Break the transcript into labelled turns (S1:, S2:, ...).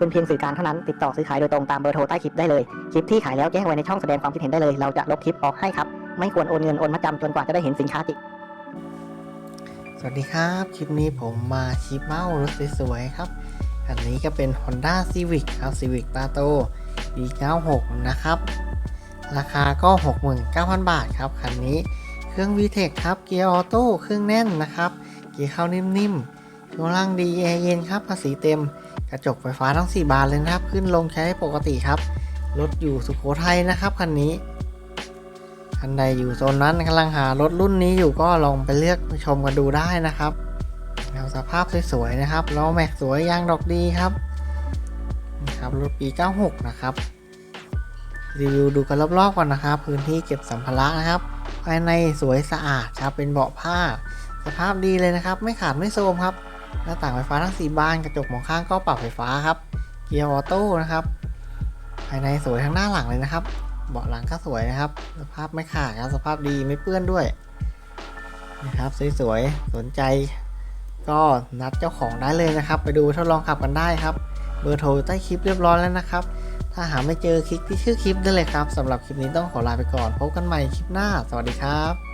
S1: เป็นเพียงสื่อกลางเท่านั้น ติดต่อซื้อขายโดยตรงตามเบอร์โทรใต้คลิปได้เลย คลิปที่ขายแล้วแจ้งไว้ในช่องแสดงความคิดเห็นได้เลย เราจะลบคลิปออกให้ครับ ไม่ควรโอนเงินโอนมาจำจนกว่าจะได้เห็นสินค้าจริง
S2: สวัสดีครับ คลิปนี้ผมมาชิปเมารถสวยๆครับ อันนี้ก็เป็น Honda Civic ครับ Civic ตาโต E96 นะครับ ราคาก็ 69,000 บาทครับ คันนี้เครื่อง VTEC ครับ เกียร์ออโต้ เครื่องแน่นนะครับ เกียร์เข้านิ่มๆช่วงล่างดีแอร์เย็นครับภาษีเต็ม กระจกไฟฟ้าทั้ง 4 บานเลยนะครับ ขึ้นลงใช้ปกติครับ รถอยู่สุโขทัยนะครับคันนี้ท่านใดอยู่โซนนั้นกำลังหารถรุ่นนี้อยู่ก็ลองไปเลือกชมกันดูได้นะครับแนวสภาพสวยๆนะครับล้อแม็กสวยยางดอกดีครับนะครับรถปี 96 นะครับรีวิวดูกันรอบๆก่อนนะครับพื้นที่เก็บสัมภาระนะครับ ภายในสวยสะอาดครับเป็นเบาะผ้า สภาพดีเลยนะครับ ไม่ขาดไม่โทรมครับ หน้าต่างไฟฟ้าทั้ง 4 บานกระจกมองข้างก็ปรับไฟฟ้าครับ เกียร์ออโต้นะครับ ภายในสวยทั้งหน้าหลังเลยนะครับ เบาะหลังก็สวยนะครับ สภาพไม่ขาดครับสภาพดีไม่เปื้อนด้วยนะครับสวยๆสนใจ ก็นัดเจ้าของได้เลยนะครับ ไปดูทดลองขับกันได้ครับ เบอร์โทรใต้คลิปเรียบร้อยแล้วนะครับ ถ้าหาไม่เจอคลิกที่ชื่อคลิปได้เลยครับสำหรับคลิปนี้ต้องขอลาไปก่อน พบกันใหม่คลิปหน้า สวัสดีครับ